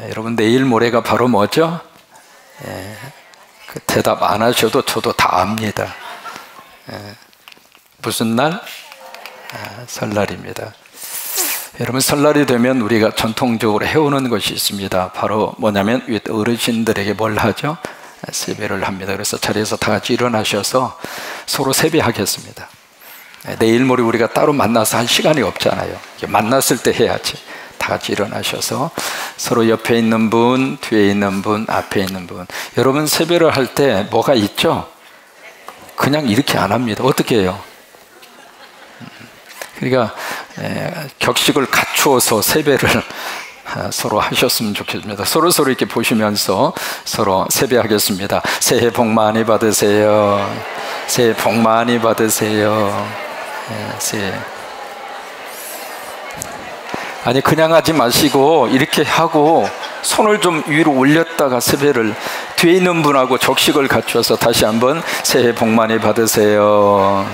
예, 여러분 내일 모레가 바로 뭐죠? 예, 그 대답 안 하셔도 저도 다 압니다. 예, 무슨 날? 아, 설날입니다. 여러분 설날이 되면 우리가 전통적으로 해오는 것이 있습니다. 바로 뭐냐면 어르신들에게 뭘 하죠? 세배를 합니다. 그래서 자리에서 다 같이 일어나셔서 서로 세배하겠습니다. 내일 모레 우리가 따로 만나서 할 시간이 없잖아요. 만났을 때 해야지. 다 같이 일어나셔서 서로 옆에 있는 분, 뒤에 있는 분, 앞에 있는 분. 여러분 세배를 할 때 뭐가 있죠? 그냥 이렇게 안 합니다. 어떻게 해요? 그러니까 격식을 갖추어서 세배를 아, 서로 하셨으면 좋겠습니다. 서로 서로 이렇게 보시면서 서로 세배하겠습니다. 새해 복 많이 받으세요. 새해 복 많이 받으세요. 네, 새해. 아니 그냥 하지 마시고 이렇게 하고 손을 좀 위로 올렸다가 세배를 뒤에 있는 분하고 적식을 갖추어서 다시 한번 새해 복 많이 받으세요.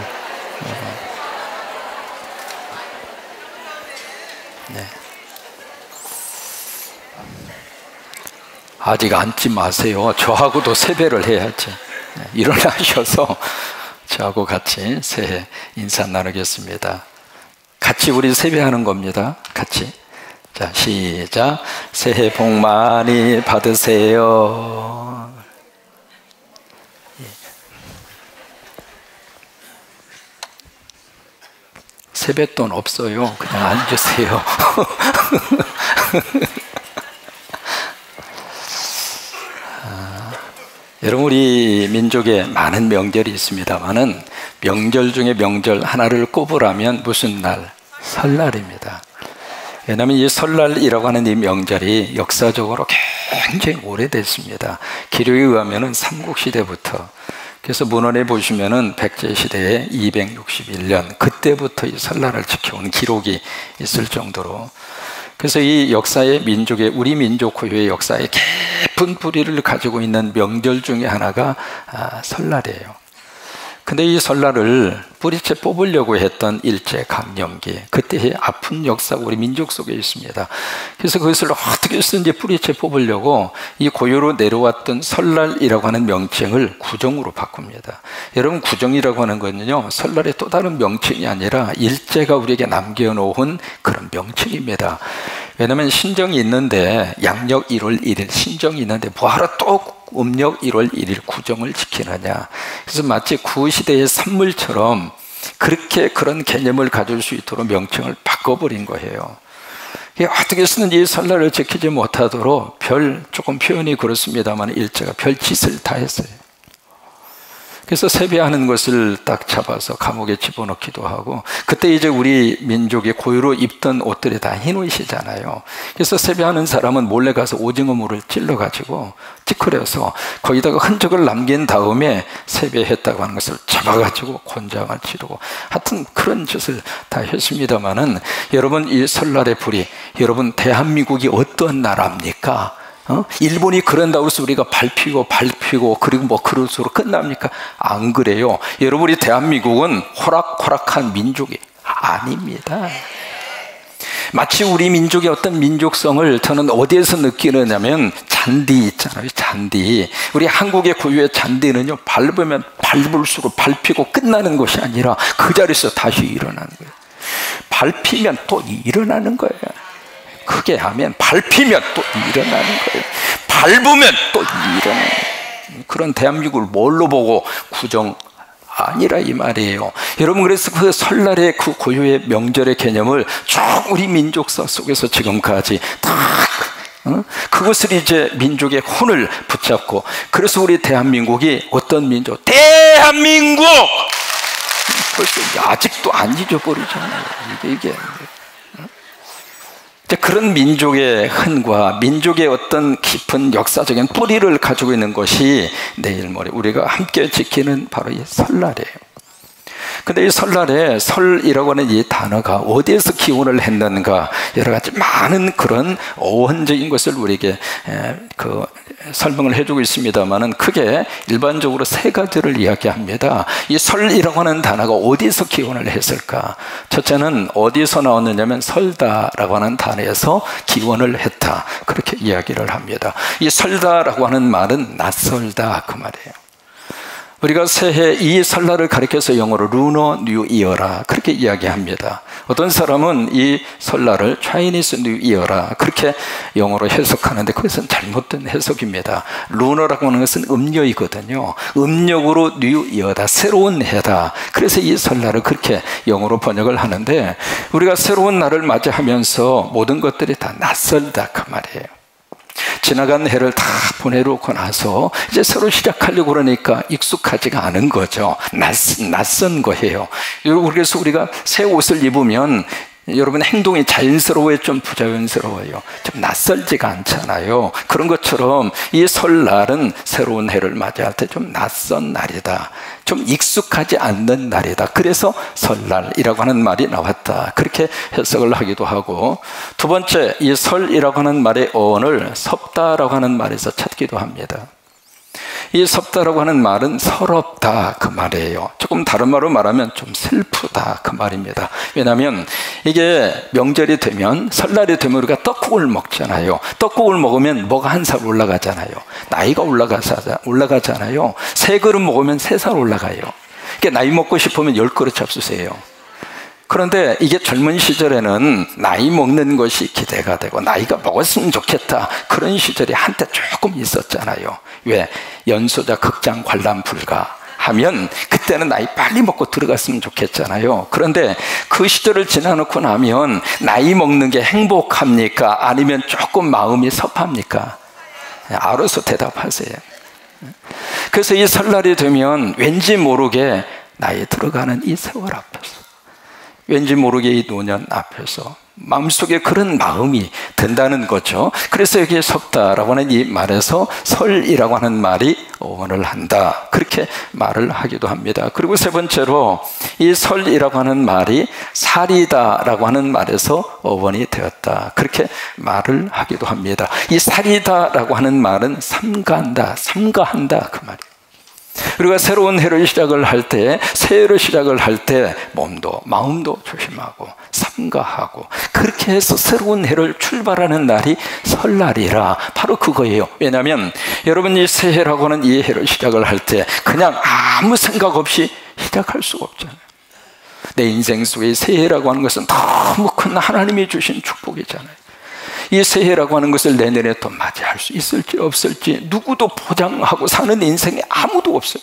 아직 앉지 마세요. 저하고도 세배를 해야지. 네, 일어나셔서 저하고 같이 새해 인사 나누겠습니다. 같이 우리 세배하는 겁니다. 같이. 자, 시작. 새해 복 많이 받으세요. 예. 세뱃돈 없어요. 그냥 앉으세요. 여러분 우리 민족에 많은 명절이 있습니다만은 명절 중에 명절 하나를 꼽으라면 무슨 날? 설날입니다. 왜냐하면 이 설날이라고 하는 이 명절이 역사적으로 굉장히 오래됐습니다. 기록에 의하면은 삼국시대부터 그래서 문헌에 보시면은 백제 시대에 261년 그때부터 이 설날을 지켜온 기록이 있을 정도로 그래서 이 역사의 민족의 우리 민족 고유의 역사의 깊은 뿌리를 가지고 있는 명절 중에 하나가 아, 설날이에요. 근데 이 설날을 뿌리채 뽑으려고 했던 일제 강점기 그때의 아픈 역사가 우리 민족 속에 있습니다. 그래서 그것을 어떻게 쓰든지 뿌리채 뽑으려고 이 고유로 내려왔던 설날이라고 하는 명칭을 구정으로 바꿉니다. 여러분 구정이라고 하는 것은요 설날의 또 다른 명칭이 아니라 일제가 우리에게 남겨놓은 그런 명칭입니다. 왜냐하면 신정이 있는데 양력 1월 1일 신정이 있는데 뭐하러 또 음력 1월 1일 구정을 지키느냐. 그래서 마치 구시대의 산물처럼 그렇게 그런 개념을 가질 수 있도록 명칭을 바꿔버린 거예요. 어떻게 쓰는지 설날을 지키지 못하도록 별 조금 표현이 그렇습니다만 일제가 별 짓을 다 했어요. 그래서 세배하는 것을 딱 잡아서 감옥에 집어넣기도 하고 그때 이제 우리 민족의 고유로 입던 옷들이 다 흰옷이잖아요. 그래서 세배하는 사람은 몰래 가서 오징어 물을 찔러 가지고 찌그려서 거기다가 흔적을 남긴 다음에 세배했다고 하는 것을 잡아 가지고 권장을 치르고 하여튼 그런 짓을 다 했습니다만은 여러분 이 설날의 불이 여러분 대한민국이 어떤 나라입니까? 어? 일본이 그런다고 해서 우리가 밟히고 밟히고 그리고 뭐 식으로 끝납니까? 안 그래요. 여러분 이 대한민국은 호락호락한 민족이 아닙니다. 마치 우리 민족의 어떤 민족성을 저는 어디에서 느끼느냐면 잔디 있잖아요. 잔디. 우리 한국의 고유의 잔디는요. 밟으면 밟을수록 밟히고 끝나는 것이 아니라 그 자리에서 다시 일어나는 거예요. 밟히면 또 일어나는 거예요. 크게 하면 밟히면 또 일어나는 거예요. 밟으면 또 일어나는 그런 대한민국을 뭘로 보고 구정 아니라 이 말이에요. 여러분 그래서 그 설날의 그 고유의 명절의 개념을 쭉 우리 민족사 속에서 지금까지 다 어? 그것을 이제 민족의 혼을 붙잡고 그래서 우리 대한민국이 어떤 민족? 대한민국! 벌써 아직도 안 잊어버리잖아요. 이게 이게 그런 민족의 흔과 민족의 어떤 깊은 역사적인 뿌리를 가지고 있는 것이 내일 모레 우리가 함께 지키는 바로 이 설날이에요. 근데 이 설날에 설이라고 하는 이 단어가 어디에서 기원을 했는가 여러 가지 많은 그런 어원적인 것을 우리에게 그 설명을 해주고 있습니다만은 크게 일반적으로 세 가지를 이야기합니다. 이 설이라고 하는 단어가 어디서 기원을 했을까? 첫째는 어디서 나왔느냐면 설다라고 하는 단어에서 기원을 했다. 그렇게 이야기를 합니다. 이 설다라고 하는 말은 낯설다 그 말이에요. 우리가 새해 이 설날을 가리켜서 영어로 루너 뉴 이어라 그렇게 이야기합니다. 어떤 사람은 이 설날을 차이니스 뉴 이어라 그렇게 영어로 해석하는데 그것은 잘못된 해석입니다. 루너라고 하는 것은 음력이거든요. 음력으로 뉴 이어다 새로운 해다. 그래서 이 설날을 그렇게 영어로 번역을 하는데 우리가 새로운 날을 맞이하면서 모든 것들이 다 낯설다 그 말이에요. 지나간 해를 다 보내놓고 나서 이제 새로 시작하려고 그러니까 익숙하지가 않은 거죠. 낯선, 낯선 거예요. 그래서 우리가 새 옷을 입으면 여러분 행동이 자연스러워요? 좀 부자연스러워요? 좀 낯설지가 않잖아요. 그런 것처럼 이 설날은 새로운 해를 맞이할 때 좀 낯선 날이다. 좀 익숙하지 않는 날이다. 그래서 설날이라고 하는 말이 나왔다. 그렇게 해석을 하기도 하고 두 번째 이 설이라고 하는 말의 어원을 섭다라고 하는 말에서 찾기도 합니다. 이 섭다라고 하는 말은 서럽다 그 말이에요. 조금 다른 말로 말하면 좀 슬프다 그 말입니다. 왜냐하면 이게 명절이 되면 설날이 되면 우리가 떡국을 먹잖아요. 떡국을 먹으면 뭐가 한 살 올라가잖아요. 나이가 올라가자, 올라가잖아요. 세 그릇 먹으면 세 살 올라가요. 그러니까 나이 먹고 싶으면 열 그릇 잡수세요. 그런데 이게 젊은 시절에는 나이 먹는 것이 기대가 되고 나이가 먹었으면 좋겠다 그런 시절이 한때 조금 있었잖아요. 왜 연소자 극장 관람 불가 하면 그때는 나이 빨리 먹고 들어갔으면 좋겠잖아요. 그런데 그 시절을 지나놓고 나면 나이 먹는 게 행복합니까? 아니면 조금 마음이 섭합니까? 알아서 대답하세요. 그래서 이 설날이 되면 왠지 모르게 나이 들어가는 이 세월 앞에서 왠지 모르게 이 노년 앞에서 마음속에 그런 마음이 든다는 거죠. 그래서 여기에 섭다라고 하는 이 말에서 설이라고 하는 말이 어원을 한다. 그렇게 말을 하기도 합니다. 그리고 세 번째로 이 설이라고 하는 말이 살이다라고 하는 말에서 어원이 되었다. 그렇게 말을 하기도 합니다. 이 살이다라고 하는 말은 삼가한다, 삼가한다 그 말이에요. 우리가 새로운 해를 시작을 할 때, 새해를 시작을 할 때, 몸도, 마음도 조심하고, 삼가하고, 그렇게 해서 새로운 해를 출발하는 날이 설날이라, 바로 그거예요. 왜냐하면, 여러분 이 새해라고 하는 이 해를 시작을 할 때, 그냥 아무 생각 없이 시작할 수가 없잖아요. 내 인생 속에 새해라고 하는 것은 너무 큰 하나님이 주신 축복이잖아요. 이 새해라고 하는 것을 내년에 또 맞이할 수 있을지 없을지 누구도 보장하고 사는 인생에 아무도 없어요.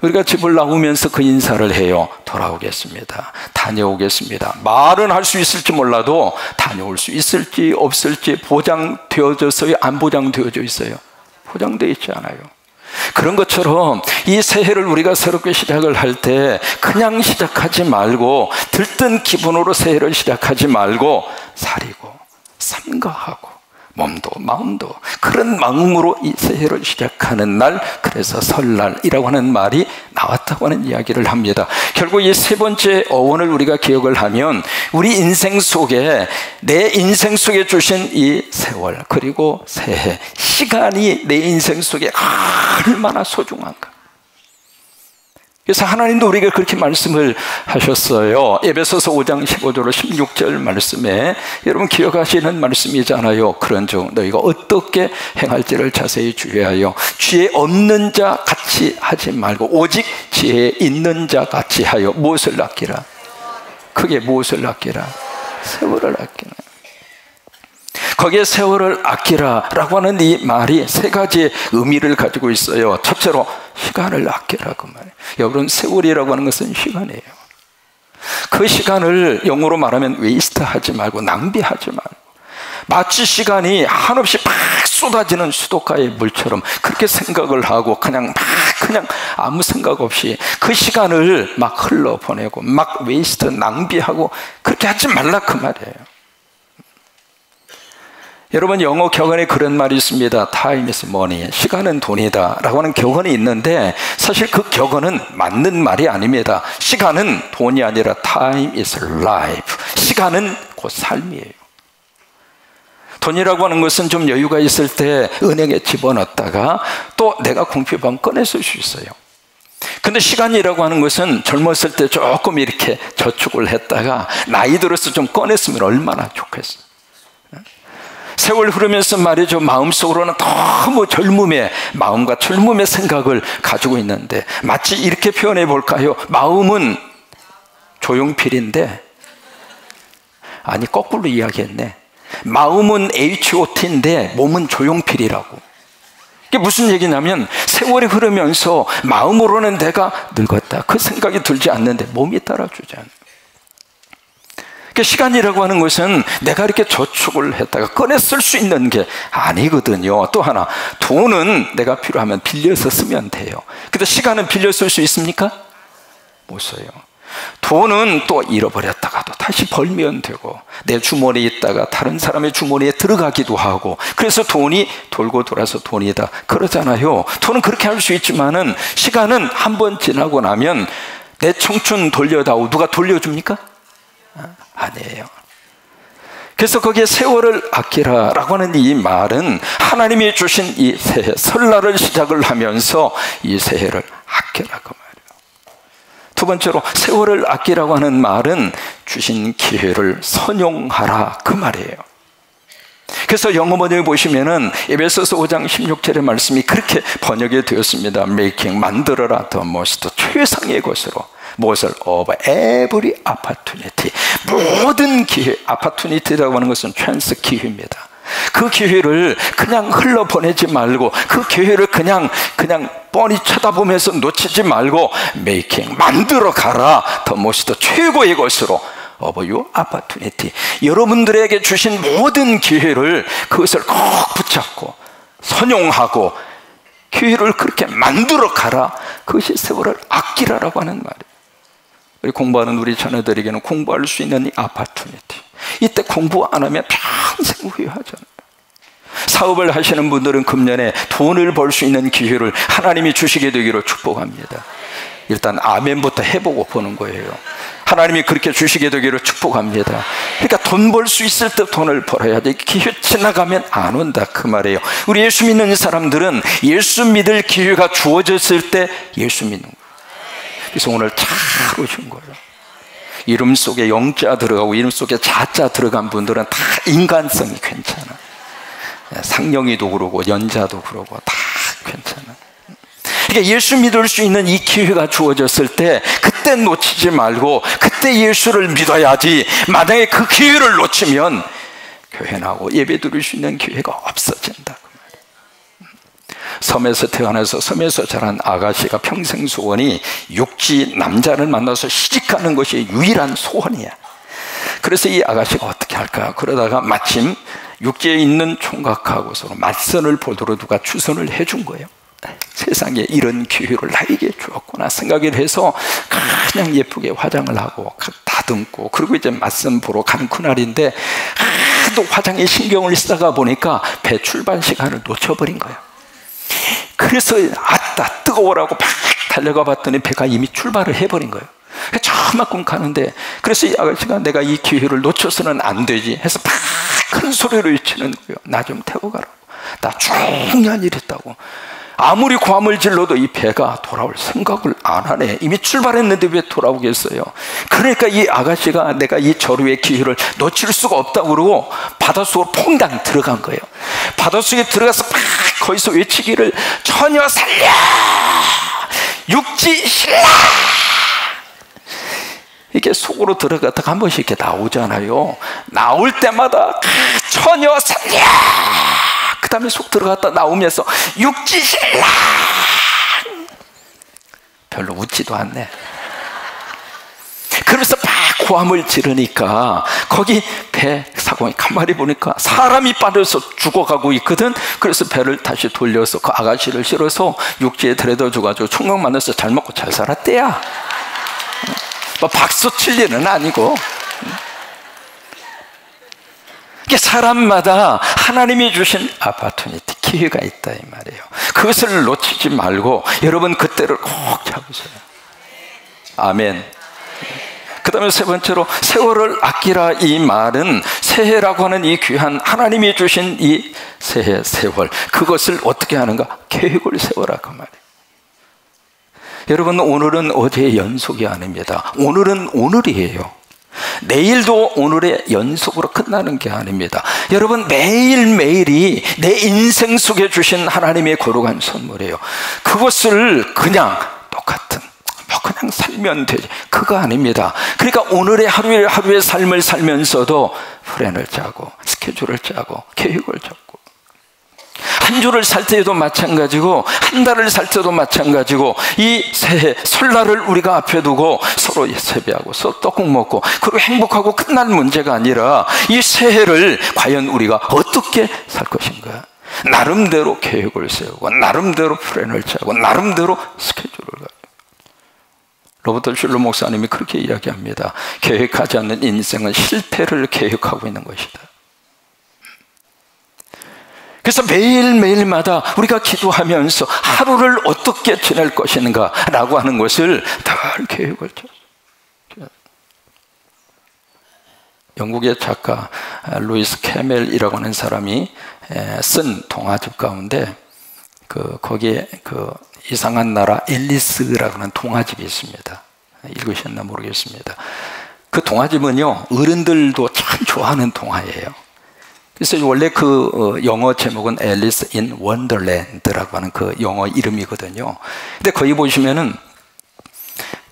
우리가 집을 나오면서 그 인사를 해요. 돌아오겠습니다. 다녀오겠습니다. 말은 할 수 있을지 몰라도 다녀올 수 있을지 없을지 보장되어져서요? 안 보장되어져 있어요? 보장되어 있지 않아요. 그런 것처럼 이 새해를 우리가 새롭게 시작을 할 때 그냥 시작하지 말고 들뜬 기분으로 새해를 시작하지 말고 사리고 삼가하고 몸도 마음도 그런 마음으로 이 새해를 시작하는 날 그래서 설날이라고 하는 말이 나왔다고 하는 이야기를 합니다. 결국 이 세 번째 어원을 우리가 기억을 하면 우리 인생 속에 내 인생 속에 주신 이 세월 그리고 새해 시간이 내 인생 속에 얼마나 소중한가 그래서 하나님도 우리에게 그렇게 말씀을 하셨어요. 에베소서 5장 15절 16절 말씀에 여러분 기억하시는 말씀이잖아요. 그런즉 너희가 어떻게 행할지를 자세히 주의하여 지혜 없는 자 같이 하지 말고 오직 지혜 있는 자 같이 하여 무엇을 아끼라? 크게 무엇을 아끼라? 세월을 아끼라. 거기에 세월을 아끼라라고 하는 이 말이 세 가지의 의미를 가지고 있어요. 첫째로 시간을 아끼라고 말이에요. 여러분 세월이라고 하는 것은 시간이에요. 그 시간을 영어로 말하면 웨이스트 하지 말고 낭비하지 말고 마치 시간이 한없이 막 쏟아지는 수도가의 물처럼 그렇게 생각을 하고 그냥 막 그냥 아무 생각 없이 그 시간을 막 흘러 보내고 막 웨이스트 낭비하고 그렇게 하지 말라 그 말이에요. 여러분 영어 격언에 그런 말이 있습니다. Time is money. 시간은 돈이다. 라고 하는 격언이 있는데 사실 그 격언은 맞는 말이 아닙니다. 시간은 돈이 아니라 time is life. 시간은 곧 삶이에요. 돈이라고 하는 것은 좀 여유가 있을 때 은행에 집어넣었다가 또 내가 공피방 꺼내 쓸 수 있어요. 근데 시간이라고 하는 것은 젊었을 때 조금 이렇게 저축을 했다가 나이 들어서 좀 꺼냈으면 얼마나 좋겠어. 세월 흐르면서 말이죠. 마음속으로는 너무 젊음의 마음과 젊음의 생각을 가지고 있는데 마치 이렇게 표현해 볼까요? 마음은 조용필인데 아니 거꾸로 이야기했네. 마음은 H.O.T인데 몸은 조용필이라고. 이게 무슨 얘기냐면 세월이 흐르면서 마음으로는 내가 늙었다. 그 생각이 들지 않는데 몸이 따라주지 않아요. 그러니까 시간이라고 하는 것은 내가 이렇게 저축을 했다가 꺼내 쓸 수 있는 게 아니거든요. 또 하나, 돈은 내가 필요하면 빌려서 쓰면 돼요. 근데 시간은 빌려 쓸 수 있습니까? 못 써요. 돈은 또 잃어버렸다가도 다시 벌면 되고 내 주머니에 있다가 다른 사람의 주머니에 들어가기도 하고 그래서 돈이 돌고 돌아서 돈이다 그러잖아요 돈은 그렇게 할 수 있지만은 시간은 한 번 지나고 나면 내 청춘 돌려다오 누가 돌려줍니까? 아니에요. 그래서 거기에 세월을 아끼라라고 하는 이 말은 하나님이 주신 이 새해 설날을 시작을 하면서 이 새해를 아끼라고 말이에요. 두 번째로 세월을 아끼라고 하는 말은 주신 기회를 선용하라 그 말이에요. 그래서 영어 번역에 보시면은 에베소서 5장 16절의 말씀이 그렇게 번역이 되었습니다. making 만들어라 더 멋있다 최상의 것으로 무엇을? Of every opportunity. 모든 기회 opportunity라고 하는 것은 찬스 기회입니다. 그 기회를 그냥 흘러 보내지 말고 그 기회를 그냥 그냥 뻔히 쳐다보면서 놓치지 말고 메이킹 만들어 가라. 더 멋있다 최고의 것으로. Your opportunity. 여러분들에게 주신 모든 기회를 그것을 꼭 붙잡고 선용하고 기회를 그렇게 만들어 가라. 그것이 세월을 아끼라라고 하는 말이에요 우리 공부하는 우리 자녀들에게는 공부할 수 있는 이 아파트니티. 이때 공부 안 하면 평생 후회하잖아요. 사업을 하시는 분들은 금년에 돈을 벌 수 있는 기회를 하나님이 주시게 되기로 축복합니다. 일단 아멘부터 해보고 보는 거예요. 하나님이 그렇게 주시게 되기를 축복합니다. 그러니까 돈 벌 수 있을 때 돈을 벌어야 돼. 기회 지나가면 안 온다. 그 말이에요. 우리 예수 믿는 사람들은 예수 믿을 기회가 주어졌을 때 예수 믿는 거예요. 그래서 오늘 잘 오신 거예요. 이름 속에 영자 들어가고 이름 속에 자자 들어간 분들은 다 인간성이 괜찮아. 예, 상령이도 그러고 연자도 그러고 다 괜찮아. 그러니까 예수 믿을 수 있는 이 기회가 주어졌을 때 그때 놓치지 말고 그때 예수를 믿어야지 만약에 그 기회를 놓치면 교회 나오고 예배 드릴 수 있는 기회가 없어진다. 섬에서 태어나서 섬에서 자란 아가씨가 평생 소원이 육지 남자를 만나서 시집가는 것이 유일한 소원이야. 그래서 이 아가씨가 어떻게 할까? 그러다가 마침 육지에 있는 총각하고서 맞선을 보도록 누가 추선을 해준 거예요. 세상에 이런 기회를 나에게 주었구나 생각을 해서 그냥 예쁘게 화장을 하고 다듬고 그리고 이제 맞선 보러 가는 그날인데 하도 화장에 신경을 쓰다가 보니까 배 출발 시간을 놓쳐버린 거예요. 그래서 아따 뜨거워라고 막 달려가 봤더니 배가 이미 출발을 해버린 거예요. 저만큼 가는데 그래서 이 아가씨가 내가 이 기회를 놓쳐서는 안 되지 해서 막 큰 소리로 외치는 거예요. 나 좀 태워 가라고. 나 중요한 일 했다고. 아무리 고함을 질러도 이 배가 돌아올 생각을 안 하네. 이미 출발했는데 왜 돌아오겠어요? 그러니까 이 아가씨가 내가 이 저루의 기회를 놓칠 수가 없다고 그러고 바닷속으로 퐁당 들어간 거예요. 바닷속에 들어가서 막 거기서 외치기를 처녀 살려! 육지 신라! 이게 속으로 들어갔다가 한 번씩 이렇게 나오잖아요. 나올 때마다 처녀 살려! 그 다음에 속 들어갔다 나오면서 육지신랑 별로 웃지도 않네. 그래서 막 고함을 지르니까 거기 배 사공이 가만히 보니까 사람이 빠져서 죽어가고 있거든. 그래서 배를 다시 돌려서 그 아가씨를 실어서 육지에 데려다 줘가지고 총각 만나서 잘 먹고 잘 살았대야. 뭐 박수 칠 일은 아니고. 사람마다 하나님이 주신 아파트니티 기회가 있다 이 말이에요. 그것을 놓치지 말고 여러분 그때를 꼭 잡으세요. 아멘. 그 다음에 세 번째로 세월을 아끼라 이 말은 새해라고 하는 이 귀한 하나님이 주신 이 새해 세월. 그것을 어떻게 하는가? 계획을 세워라 그 말이에요. 여러분 오늘은 어제의 연속이 아닙니다. 오늘은 오늘이에요. 내일도 오늘의 연속으로 끝나는 게 아닙니다. 여러분 매일매일이 내 인생 속에 주신 하나님의 거룩한 선물이에요. 그것을 그냥 똑같은 뭐 그냥 살면 되지. 그거 아닙니다. 그러니까 오늘의 하루의 하루의 삶을 살면서도 플랜을 짜고 스케줄을 짜고 계획을 잡고 한 주를 살 때에도 마찬가지고 한 달을 살 때도 마찬가지고 이 새해 설날을 우리가 앞에 두고 서로 세배하고 서로 떡국 먹고 그리고 행복하고 끝난 문제가 아니라 이 새해를 과연 우리가 어떻게 살 것인가 나름대로 계획을 세우고 나름대로 플랜을 짜고 나름대로 스케줄을 로버트 슐러 목사님이 그렇게 이야기합니다. 계획하지 않는 인생은 실패를 계획하고 있는 것이다. 그래서 매일매일마다 우리가 기도하면서 하루를 어떻게 지낼 것인가 라고 하는 것을 늘 계획을 쳤어요. 영국의 작가 루이스 캐멜이라고 하는 사람이 쓴 동화집 가운데 그 거기에 그 이상한 나라 앨리스라고 하는 동화집이 있습니다. 읽으셨나 모르겠습니다. 그 동화집은요, 어른들도 참 좋아하는 동화예요. 그래서 원래 그 어, 영어 제목은 앨리스 인 원더랜드라고 하는 그 영어 이름이거든요. 근데 거기 보시면은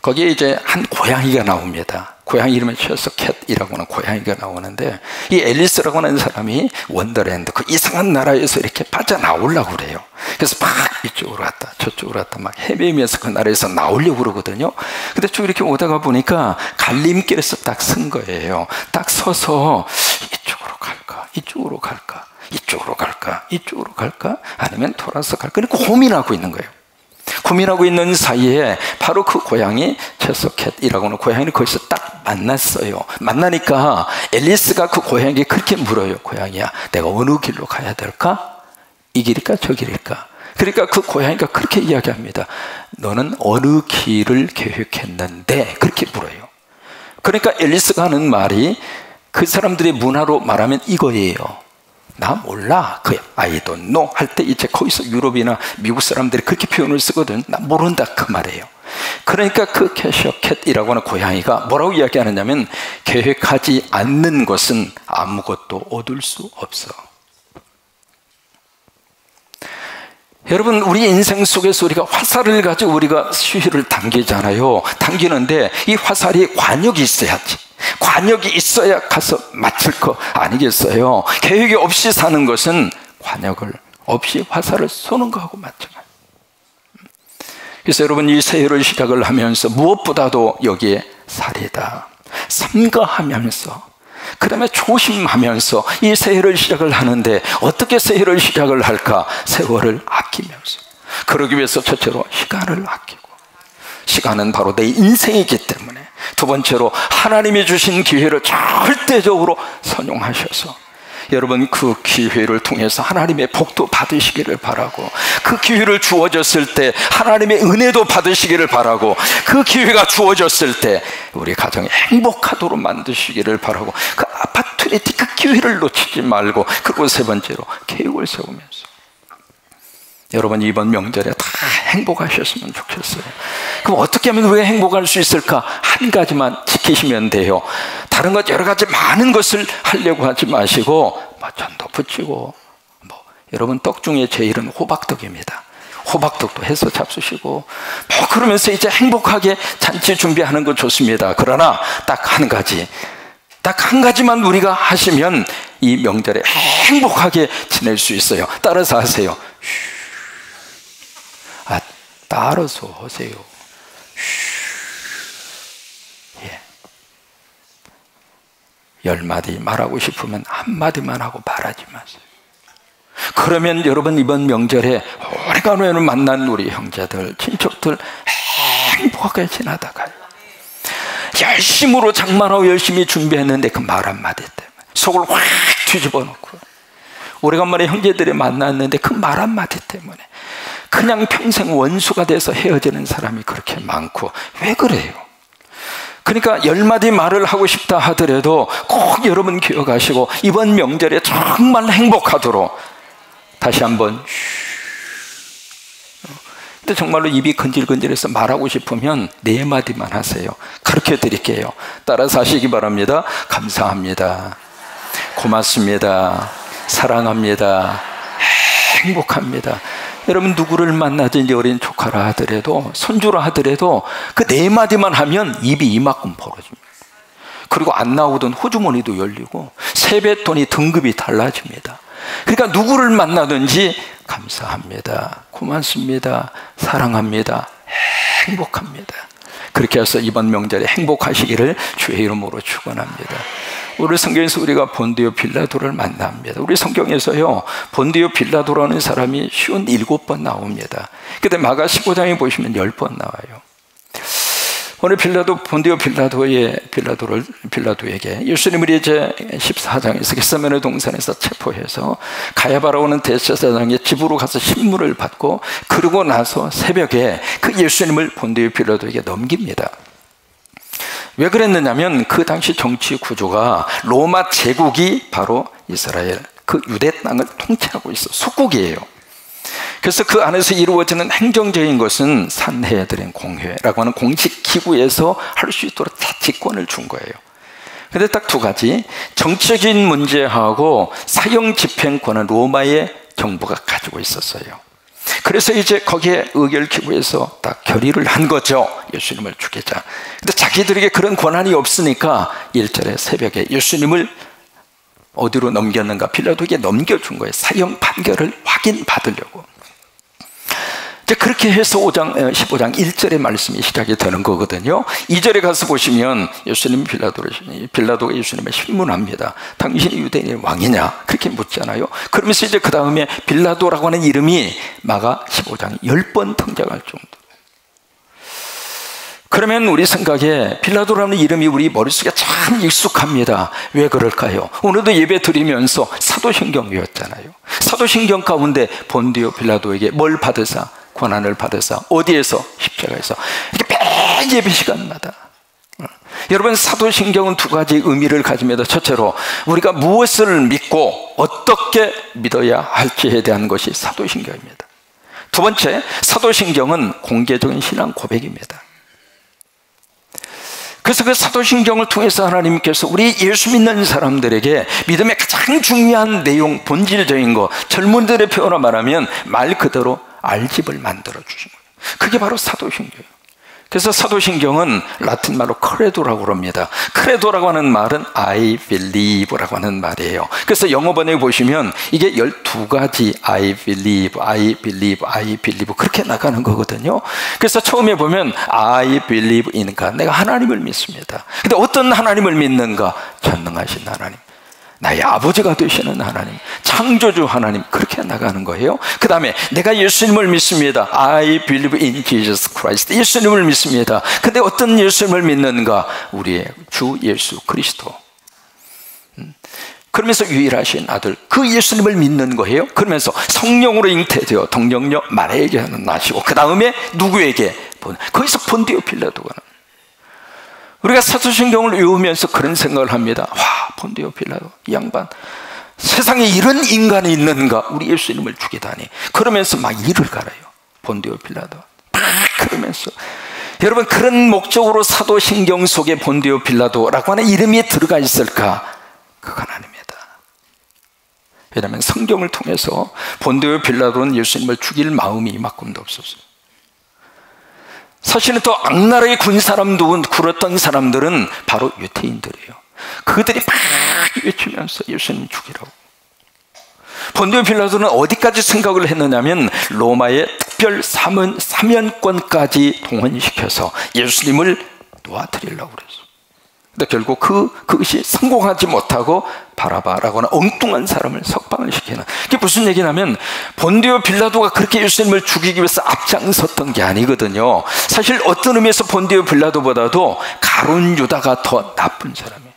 거기에 이제 한 고양이가 나옵니다. 고양이 이름은 셔서캣이라고 하는 고양이가 나오는데 이 앨리스라고 하는 사람이 원더랜드 그 이상한 나라에서 이렇게 빠져나오려고 그래요. 그래서 막 이쪽으로 갔다 저쪽으로 갔다 막 헤매면서 그 나라에서 나오려고 그러거든요. 근데 쭉 이렇게 오다가 보니까 갈림길에서 딱 쓴 거예요. 딱 서서 이쪽으로 갈까 이쪽으로 갈까 이쪽으로 갈까 이쪽으로 갈까 아니면 돌아서 갈까 이렇게 고민하고 있는 거예요. 고민하고 있는 사이에 바로 그 고양이 체소캣이라고 하는 고양이를 거기서 딱 만났어요. 만나니까 앨리스가 그 고양이에게 그렇게 물어요. 고양이야, 내가 어느 길로 가야 될까? 이 길일까? 저 길일까? 그러니까 그 고양이가 그렇게 이야기합니다. 너는 어느 길을 계획했는데? 그렇게 물어요. 그러니까 앨리스가 하는 말이 그 사람들의 문화로 말하면 이거예요. 나 몰라. 그 I don't know 할 때 이제 거기서 유럽이나 미국 사람들이 그렇게 표현을 쓰거든. 나 모른다 그 말이에요. 그러니까 그 캐셔 캣이라고 하는 고양이가 뭐라고 이야기하느냐면 계획하지 않는 것은 아무것도 얻을 수 없어. 여러분 우리 인생 속에서 우리가 화살을 가지고 우리가 수위를 당기잖아요. 당기는데 이 화살이 관역이 있어야지. 관역이 있어야 가서 맞출 거 아니겠어요? 계획이 없이 사는 것은 관역을 없이 화살을 쏘는 거하고 마찬가지. 그래서 여러분 이 새해를 시작을 하면서 무엇보다도 여기에 살이다. 삼가하면서 그 다음에 조심하면서 이 새해를 시작을 하는데 어떻게 새해를 시작을 할까? 세월을 아끼면서 그러기 위해서 첫째로 시간을 아끼고 시간은 바로 내 인생이기 때문에 두 번째로 하나님이 주신 기회를 절대적으로 선용하셔서 여러분 그 기회를 통해서 하나님의 복도 받으시기를 바라고 그 기회를 주어졌을 때 하나님의 은혜도 받으시기를 바라고 그 기회가 주어졌을 때 우리 가정이 행복하도록 만드시기를 바라고 그 아파트리티 그 기회를 놓치지 말고 그리고 세 번째로 계획을 세우면서 여러분 이번 명절에 다 행복하셨으면 좋겠어요. 그럼 어떻게 하면 우리가 행복할 수 있을까? 한 가지만 지키시면 돼요. 다른 것 여러 가지 많은 것을 하려고 하지 마시고 뭐 전도 붙이고 뭐 여러분 떡 중에 제일은 호박떡입니다. 호박떡도 해서 잡수시고 뭐 그러면서 이제 행복하게 잔치 준비하는 거 좋습니다. 그러나 딱 한 가지 딱한 가지만 우리가 하시면 이 명절에 행복하게 지낼 수 있어요. 따라서 하세요. 아, 따라서 하세요. 예. 열 마디 말하고 싶으면 한 마디만 하고 말하지 마세요. 그러면 여러분 이번 명절에 오래간만에 만난 우리 형제들, 친척들 행복하게 지나다가요. 열심으로 장만하고 열심히 준비했는데 그 말 한마디 때문에 속을 확 뒤집어 놓고 오래간만에 형제들이 만났는데 그 말 한마디 때문에 그냥 평생 원수가 돼서 헤어지는 사람이 그렇게 많고 왜 그래요? 그러니까 열 마디 말을 하고 싶다 하더라도 꼭 여러분 기억하시고 이번 명절에 정말 행복하도록 다시 한번 근데 정말로 입이 건질건질해서 말하고 싶으면 네 마디만 하세요. 가르쳐 드릴게요. 따라서 하시기 바랍니다. 감사합니다. 고맙습니다. 사랑합니다. 행복합니다. 여러분 누구를 만나든지 어린 조카라 하더라도 손주라 하더라도 그 네 마디만 하면 입이 이만큼 벌어집니다. 그리고 안 나오던 호주머니도 열리고 세뱃돈이 등급이 달라집니다. 그러니까 누구를 만나든지 감사합니다. 고맙습니다. 사랑합니다. 행복합니다. 그렇게 해서 이번 명절에 행복하시기를 주의 이름으로 축원합니다. 우리 성경에서 우리가 본디오 빌라도를 만납니다. 우리 성경에서요, 본디오 빌라도라는 사람이 쉬운 일곱 번 나옵니다. 근데 마가 15장에 보시면 열 번 나와요. 오늘 빌라도 본디오 빌라도의 빌라도를 빌라도에게 예수님을 이제 14장에서 겟세마네 동산에서 체포해서 가야바라오는 대제사장의 집으로 가서 신문을 받고 그러고 나서 새벽에 그 예수님을 본디오 빌라도에게 넘깁니다. 왜 그랬느냐면 그 당시 정치 구조가 로마 제국이 바로 이스라엘 그 유대 땅을 통치하고 있어 속국이에요. 그래서 그 안에서 이루어지는 행정적인 것은 산해드린 공회라고 하는 공식 기구에서 할 수 있도록 자치권을 준 거예요. 근데 딱 두 가지 정치적인 문제하고 사형 집행권은 로마의 정부가 가지고 있었어요. 그래서 이제 거기에 의결 기구에서 딱 결의를 한 거죠. 예수님을 죽이자. 근데 자기들에게 그런 권한이 없으니까 일절에 새벽에 예수님을 어디로 넘겼는가? 빌라도에게 넘겨준 거예요. 사형 판결을 확인받으려고. 이제 그렇게 해서 5장, 15장 1절의 말씀이 시작이 되는 거거든요. 2절에 가서 보시면 예수님 빌라도를, 빌라도가 예수님을 신문합니다. 당신이 유대인의 왕이냐? 그렇게 묻잖아요. 그러면서 이제 그 다음에 빌라도라고 하는 이름이 마가 15장 10번 등장할 정도. 그러면 우리 생각에 빌라도라는 이름이 우리 머릿속에 참 익숙합니다. 왜 그럴까요? 오늘도 예배 드리면서 사도신경 외웠잖아요. 사도신경 가운데 본디오 빌라도에게 뭘 받으사? 권한을 받아서 어디에서 십자가에서 이렇게 매 예배 시간마다 여러분 사도신경은 두 가지 의미를 가집니다. 첫째로 우리가 무엇을 믿고 어떻게 믿어야 할지에 대한 것이 사도신경입니다. 두 번째 사도신경은 공개적인 신앙 고백입니다. 그래서 그 사도신경을 통해서 하나님께서 우리 예수 믿는 사람들에게 믿음의 가장 중요한 내용, 본질적인 거, 젊은들의 표현으로 말하면 말 그대로 알집을 만들어 주신 거예요. 그게 바로 사도신경이에요. 그래서 사도신경은 라틴 말로 크레도라고 합니다. 크레도라고 하는 말은 I believe라고 하는 말이에요. 그래서 영어 번역에 보시면 이게 12가지 I believe, I believe, I believe 그렇게 나가는 거거든요. 그래서 처음에 보면 I believe God. 내가 하나님을 믿습니다. 근데 어떤 하나님을 믿는가? 전능하신 하나님. 나의 아버지가 되시는 하나님, 창조주 하나님, 그렇게 나가는 거예요. 그 다음에 내가 예수님을 믿습니다. I believe in Jesus Christ. 예수님을 믿습니다. 근데 어떤 예수님을 믿는가? 우리의 주 예수 그리스도. 음. 그러면서 유일하신 아들 그 예수님을 믿는 거예요. 그러면서 성령으로 잉태되어 동정녀 마리에게 나시고 그 다음에 누구에게 거기서 본디오 필라도가 우리가 사도신경을 외우면서 그런 생각을 합니다. 와, 본디오 빌라도 이 양반 세상에 이런 인간이 있는가? 우리 예수님을 죽이다니. 그러면서 막 이를 갈아요. 본디오 빌라도. 그러면서 여러분 그런 목적으로 사도신경 속에 본디오 빌라도라고 하는 이름이 들어가 있을까? 그건 아닙니다. 왜냐하면 성경을 통해서 본디오 빌라도는 예수님을 죽일 마음이 이만큼도 없었어요. 사실은 또 악나라의 군 사람도 굴었던 사람들은 바로 유태인들이에요. 그들이 막 외치면서 예수님 죽이라고. 본디오 빌라도는 어디까지 생각을 했느냐면 로마의 특별 사면, 사면권까지 동원시켜서 예수님을 놓아드리려고 그랬어. 근데 결국 그, 그것이 성공하지 못하고 바라바라고 하는 엉뚱한 사람을 석방을 시키는. 그게 무슨 얘기냐면, 본디오 빌라도가 그렇게 예수님을 죽이기 위해서 앞장섰던 게 아니거든요. 사실 어떤 의미에서 본디오 빌라도보다도 가론 유다가 더 나쁜 사람이에요.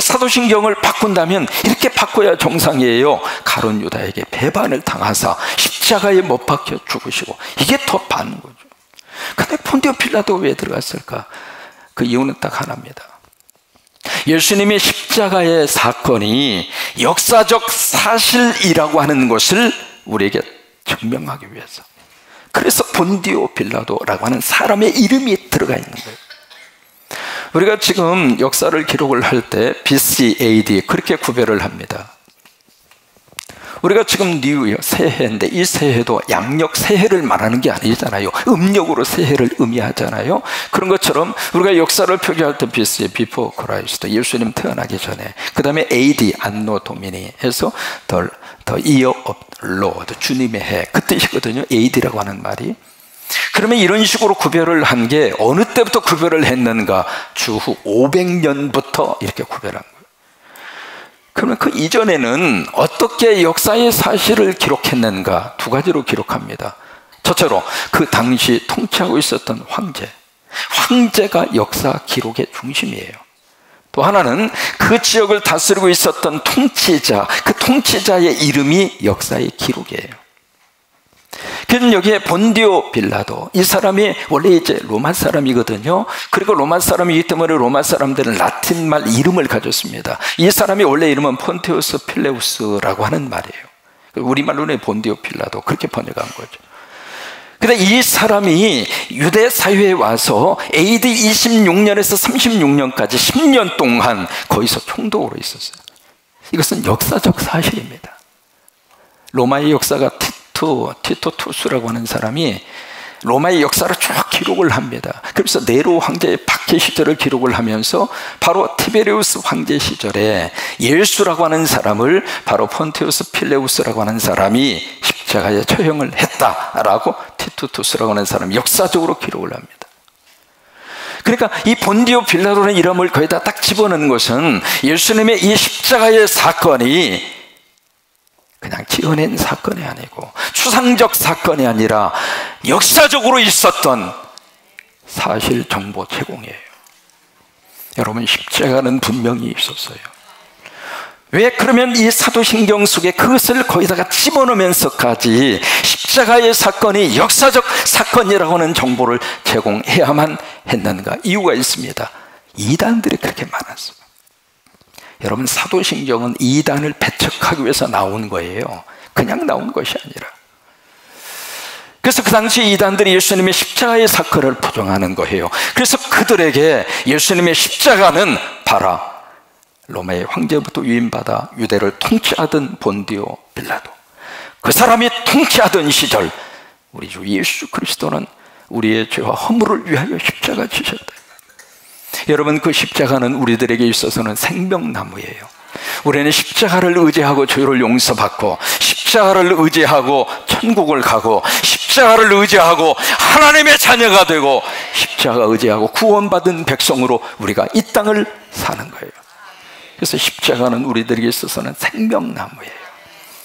사도신경을 바꾼다면 이렇게 바꿔야 정상이에요. 가론 유다에게 배반을 당하사 십자가에 못 박혀 죽으시고 이게 더 반은 거죠. 근데 폰디오 필라도가 왜 들어갔을까? 그 이유는 딱 하나입니다. 예수님의 십자가의 사건이 역사적 사실이라고 하는 것을 우리에게 증명하기 위해서. 그래서 본디오 빌라도라고 하는 사람의 이름이 들어가 있는 거예요. 우리가 지금 역사를 기록을 할 때 BC, AD 그렇게 구별을 합니다. 우리가 지금 뉴 새해인데 이 새해도 양력 새해를 말하는 게 아니잖아요. 음력으로 새해를 의미하잖아요. 그런 것처럼 우리가 역사를 표기할 때 BC, Before Christ, 예수님 태어나기 전에 그 다음에 AD, 안노 도미니 해서 더, 더 Year of Lord, 주님의 해 그 뜻이거든요. AD라고 하는 말이. 그러면 이런 식으로 구별을 한 게 어느 때부터 구별을 했는가? 주후 500년부터 이렇게 구별한 거예요. 그러면 그 이전에는 어떻게 역사의 사실을 기록했는가? 두 가지로 기록합니다. 첫째로 그 당시 통치하고 있었던 황제. 황제가 역사 기록의 중심이에요. 또 하나는 그 지역을 다스리고 있었던 통치자, 그 통치자의 이름이 역사의 기록이에요. 그럼 여기에 본디오 빌라도 이 사람이 원래 이제 로마 사람이거든요. 그리고 로마 사람이기 때문에 로마 사람들은 라틴 말 이름을 가졌습니다. 이 사람이 원래 이름은 폰테우스 필레우스라고 하는 말이에요. 우리말로는 본디오 빌라도 그렇게 번역한 거죠. 근데 이 사람이 유대 사회에 와서 AD 26년에서 36년까지 10년 동안 거기서 총독으로 있었어요. 이것은 역사적 사실입니다. 로마의 역사가 티토, 티토 투스라고 하는 사람이 로마의 역사를 쭉 기록을 합니다. 그래서 네로 황제의 박해 시절을 기록을 하면서 바로 티베리우스 황제 시절에 예수라고 하는 사람을 바로 폰티우스 필레우스라고 하는 사람이 십자가에 처형을 했다라고 티투투스라고 하는 사람이 역사적으로 기록을 합니다. 그러니까 이 본디오 빌라도라는 이름을 거기다 딱 집어넣는 것은 예수님의 이 십자가의 사건이 그냥 지어낸 사건이 아니고 추상적 사건이 아니라 역사적으로 있었던 사실 정보 제공이에요. 여러분 십자가는 분명히 있었어요. 왜 그러면 이 사도신경 속에 그것을 거기다가 집어넣으면서까지 십자가의 사건이 역사적 사건이라고 하는 정보를 제공해야만 했는가? 이유가 있습니다. 이단들이 그렇게 많았어요. 여러분 사도신경은 이단을 배척하기 위해서 나온 거예요. 그냥 나온 것이 아니라. 그래서 그 당시 이단들이 예수님의 십자가의 사건을 부정하는 거예요. 그래서 그들에게 예수님의 십자가는 바라 로마의 황제부터 위임받아 유대를 통치하던 본디오 빌라도 그 사람이 통치하던 시절 우리 주 예수 그리스도는 우리의 죄와 허물을 위하여 십자가 지셨다. 여러분 그 십자가는 우리들에게 있어서는 생명나무예요. 우리는 십자가를 의지하고 죄를 용서받고 십자가를 의지하고 천국을 가고 십자가를 의지하고 하나님의 자녀가 되고 십자가 의지하고 구원받은 백성으로 우리가 이 땅을 사는 거예요. 그래서 십자가는 우리들에게 있어서는 생명나무예요.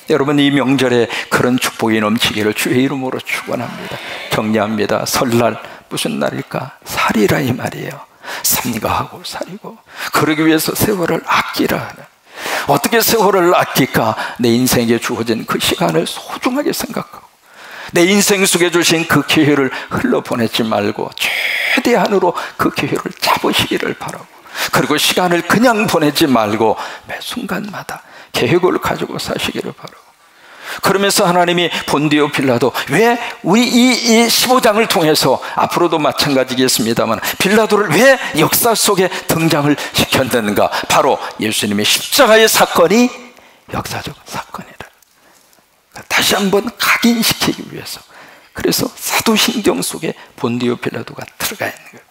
여러분 이 명절에 그런 축복이 넘치기를 주의 이름으로 축원합니다. 정리합니다. 설날 무슨 날일까? 살이라 이 말이에요. 삼가하고 살이고 그러기 위해서 세월을 아끼라 어떻게 세월을 아낄까? 내 인생에 주어진 그 시간을 소중하게 생각하고 내 인생 속에 주신 그 기회를 흘러보내지 말고 최대한으로 그 기회를 잡으시기를 바라고 그리고 시간을 그냥 보내지 말고 매 순간마다 계획을 가지고 사시기를 바라고 그러면서 하나님이 본디오 빌라도 왜 우리 이, 이 15장을 통해서 앞으로도 마찬가지겠습니다만 빌라도를 왜 역사 속에 등장을 시켰는가? 바로 예수님의 십자가의 사건이 역사적 사건이라. 다시 한번 각인시키기 위해서. 그래서 사도신경 속에 본디오 빌라도가 들어가 있는 거예요.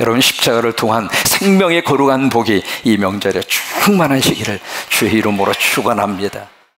여러분 십자가를 통한 생명의 거룩한 복이 이 명절에 충만하시기를 주의 이름으로 축원합니다.